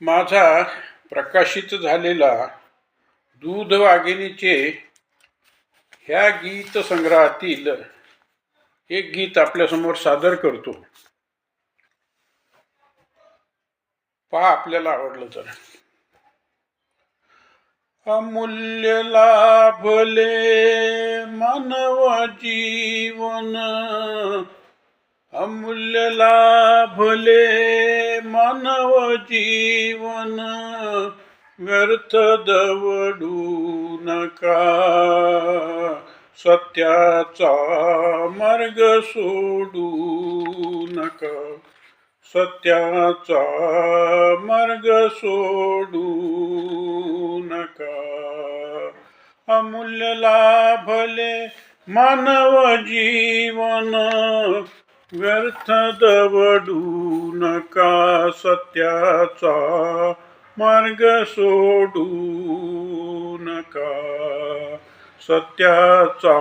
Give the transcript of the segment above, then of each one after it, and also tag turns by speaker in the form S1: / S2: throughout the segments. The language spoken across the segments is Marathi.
S1: माझा प्रकाशित झालेला दूध वाघिणीचे ह्या गीत संग्रहातील एक गीत आपल्यासमोर सादर करतो. पहा आपल्याला आवडलं तर. अमूल्य लाभले मानव जीवन. अमूल्य लाभले मानव जीवन व्यर्थ दवडू नका. सत्याचा मार्ग सोडू नका. सत्याचा मार्ग सोडू नका. अमूल्य लाभले मानव जीवन व्यर्थ दवडू नका सत्याचा मार्ग सोडू नका सत्याचा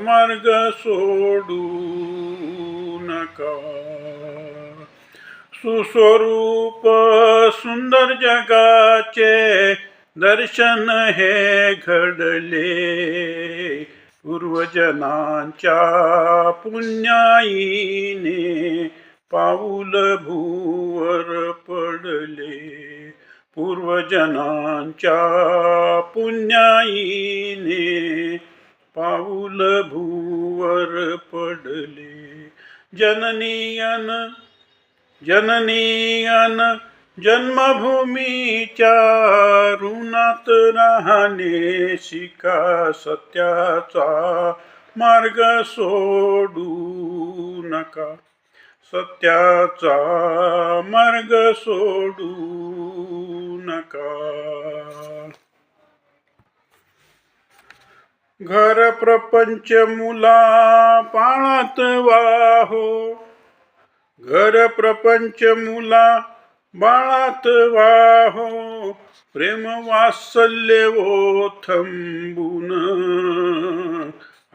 S1: मार्ग सोडू नका सुस्वरूप सुंदर जगाचे दर्शन हे घडले. पूर्वजनांच्या पुण्याईने पाऊल भूवर पडले. पूर्वजनांच्या पुण्याईने पाऊल भूवर पडले. जननीयन जननीयन जन्मभूमीच्या ऋणात राहणे शिका सत्याचा मार्ग सोडू नका. सत्याचा मार्ग सोडू नका. घर प्रपंच मुला पाळत वाहो. घर प्रपंच मुला बाळात वाहो प्रेम वात्सल्य वो थंबून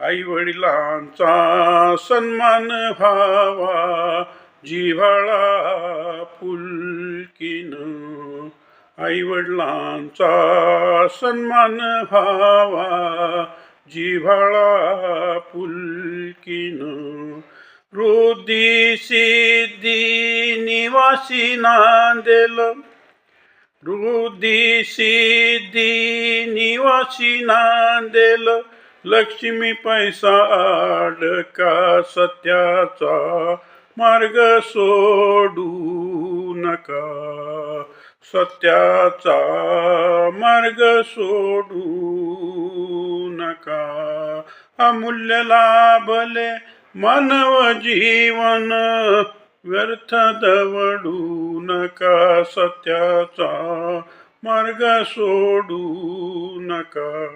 S1: आई वडिलांचा सन्मान व्हावा जिव्हाळा पुलकीन आई वडिलांचा सन्मान व्हावा जिव्हाळा पुलकीन रुदी सिद्धी निवासी नांदेल. रुदी सिद्धी निवासी नांदेल. लक्ष्मी पैसा अडका सत्याचा मार्ग सोडू नका. सत्याचा मार्ग सोडू नका. अमूल्य लाभले मानव जीवन व्यर्थ दवडू नका सत्याचा मार्ग सोडू नका.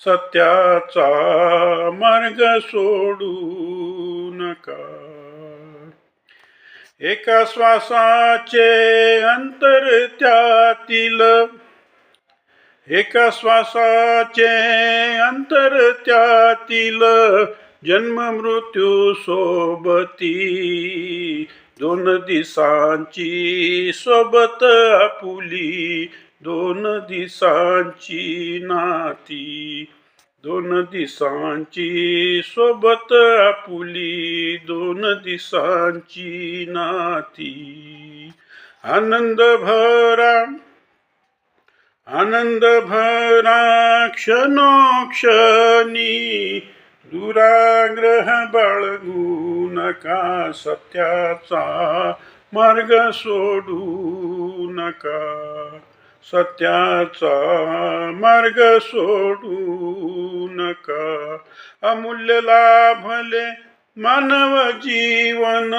S1: सत्याचा मार्ग सोडू नका. एका श्वासाचे अंतर त्यातील एका श्वासाचे अंतर त्यातील जन्म मृत्यू सोबती दोन दिसांची सोबत आपुली दोन दिसांची नाती दोन दिसांची सोबत आपुली दोन दिसांची नाती. आनंद भरा आनंद भरा क्षणोक्षणी दुराग्रह बाळगू नका सत्याचा मार्ग सोडू नका? सत्याचा मार्ग सोडू नका. अमूल्य लाभले मानव जीवन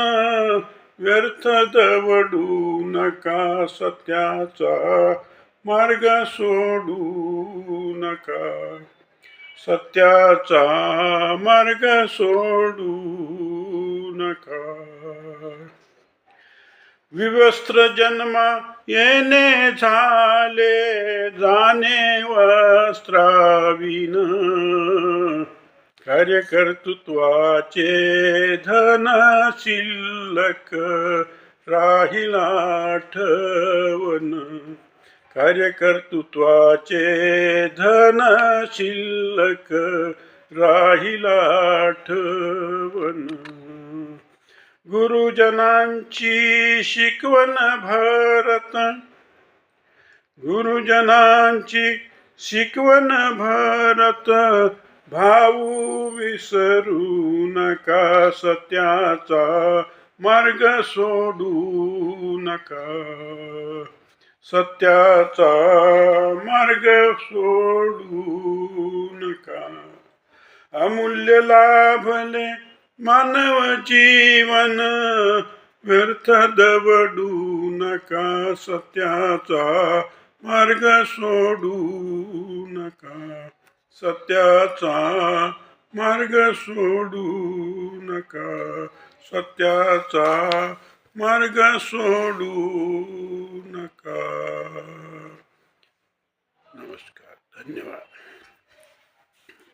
S1: व्यर्थ दवडू नका. सत्याचा मार्ग सोडू नका. सत्याचा मार्ग सोडू नका. विवस्त्र जन्म येणे झाले जाणे वस्त्राविन. कार्यकर्तृत्वाचे धन शिल्लक राहिला आठवण कार्यकर्तृत्वाचे धन शिल्लक राहिला आठवण गुरुजनांची शिकवण भारत. गुरुजनांची शिकवण भारत. भाऊ विसरू नका सत्याचा मार्ग सोडू नका. सत्याचा मार्ग सोडू नका अमूल्य लाभले मानव जीवन व्यर्थ दवडू नका सत्याचा मार्ग सोडू नका सत्याचा मार्ग सोडू नका सत्याचा मार्ग सोडू नका नमस्कार. धन्यवाद.